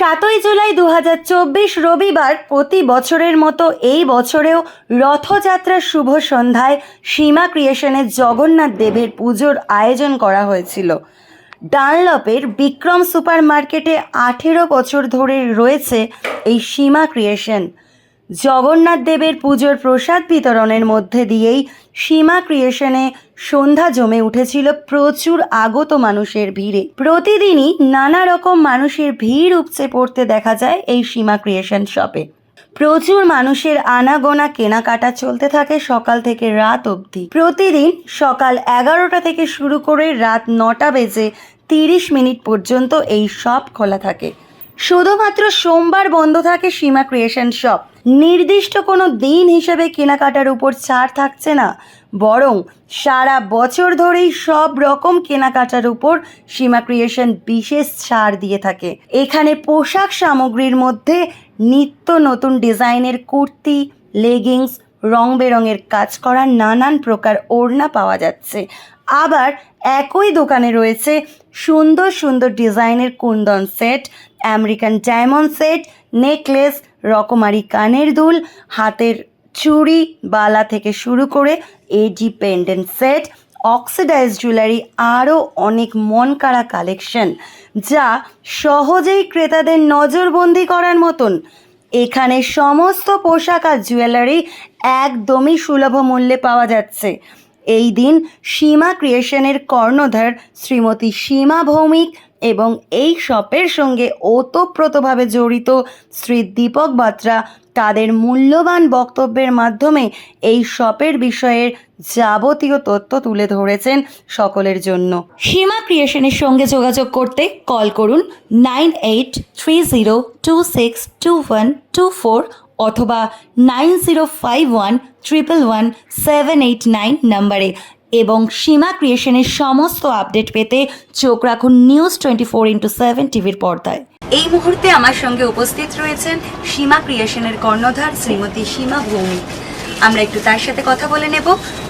সাতই জুলাই দু হাজার চব্বিশ রবিবার প্রতি বছরের মতো এই বছরেও রথযাত্রার শুভ সন্ধ্যায় সীমা ক্রিয়েশনের জগন্নাথ দেবের পুজোর আয়োজন করা হয়েছিল। ডানলপের বিক্রম সুপার মার্কেটে আঠেরো বছর ধরে রয়েছে এই সীমা ক্রিয়েশন। জগন্নাথ দেবের পুজোর প্রসাদ বিতরণের মধ্যে দিয়েই সীমা ক্রিয়েশনে সন্ধ্যা জমে উঠেছিল প্রচুর আগত মানুষের ভিড়ে। প্রতিদিনই নানা রকম মানুষের ভিড় উপচে পড়তে দেখা যায় এই সীমা ক্রিয়েশন শপে। প্রচুর মানুষের আনাগোনা কেনাকাটা চলতে থাকে সকাল থেকে রাত অবধি। প্রতিদিন সকাল এগারোটা থেকে শুরু করে রাত নটা বেজে তিরিশ মিনিট পর্যন্ত এই শপ খোলা থাকে। শুধুমাত্র সোমবার বন্ধ থাকে সীমা ক্রিয়েশন শপ নির্দিষ্ট কোনো দিন হিসেবে কেনাকাটার উপর ছাড় থাকছে না, বরং সারা বছর ধরেই সব রকম কেনাকাটার উপর সীমা ক্রিয়েশন বিশেষ ছাড় দিয়ে থাকে। এখানে পোশাক সামগ্রীর মধ্যে নিত্য নতুন ডিজাইনের কুর্তি লেগিংস রং বেরঙের কাজ করা নানান প্রকার ওড়না পাওয়া যাচ্ছে। আবার একই দোকানে রয়েছে সুন্দর সুন্দর ডিজাইনের kundan set, American diamond set, necklace, রকমারি কানের দুল, হাতের চুড়ি, বালা থেকে শুরু করে AD pendant set oxidise jewellery, আরও অনেক মন কাড়া কালেকশন যা সহজেই ক্রেতাদের নজরবন্দি করার মতন। এখানে সমস্ত পোশাক আর জুয়েলারি একদমই সুলভ মূল্যে পাওয়া যাচ্ছে। এই দিন সীমা ক্রিয়েশনের কর্ণধার শ্রীমতী সীমা ভৌমিক এবং এই শপের সঙ্গে ওতপ্রোতভাবে জড়িত শ্রী দীপক বাত্রা তাদের মূল্যবান বক্তব্যের মাধ্যমে এই শপের বিষয়ের যাবতীয় তথ্য তুলে ধরেছেন সকলের জন্য। সীমা ক্রিয়েশনের সঙ্গে যোগাযোগ করতে কল করুন nine eight three zero two six two one two four অথবা nine zero five one triple one seven eight nine নাম্বারে। এবং সীমা ক্রিয়েশনের সমস্ত আপডেট পেতে চোখ রাখুন news twenty four into seven টিভির পর্দায়। এই মুহূর্তে আমার সঙ্গে উপস্থিত রয়েছেন সীমা ক্রিয়েশনের কর্ণধার শ্রীমতী সীমা ভৌমিক। আমরা একটু তার সাথে কথা বলে নেব।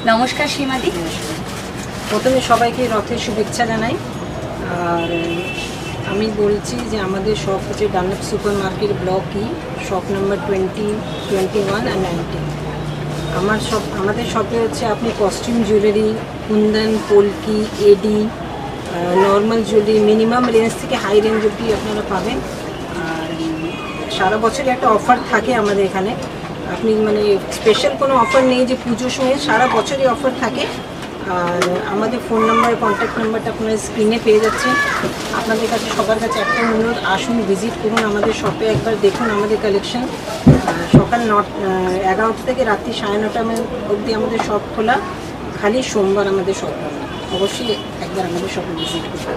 নমস্কার সীমাদি। প্রথমে সবাইকে রথের শুভেচ্ছা জানাই। আর আমি বলছি যে আমাদের শপ হচ্ছে Dunlop super market block E shop number twenty twenty one আর নাইনটিন আমার শপ আমাদের শপে হচ্ছে আপনি costume jewellery kundan polki AD normal jewellery minimum range থেকে হাই রেঞ্জ অব্দি আপনারা পাবেন। আর সারা বছরই একটা অফার থাকে আমাদের এখানে। আপনি মানে স্পেশাল কোনো অফার নেই যে পুজোর সময় সারা বছরই অফার থাকে। আর আমাদের ফোন নাম্বার কন্ট্যাক্ট নাম্বারটা আপনারা স্ক্রিনে পেয়ে যাচ্ছেন। আপনাদের কাছে, সবার কাছে একটা অনুরোধ, আসুন ভিজিট করুন আমাদের শপে একবার দেখুন আমাদের কালেকশন সকাল ন এগারোটা থেকে রাত্রি সাড়ে নটা অবধি আমাদের শপ খোলা। খালি সোমবার আমাদের শপ খোলা অবশ্যই একবার আমাদের শপে ভিজিট করুন।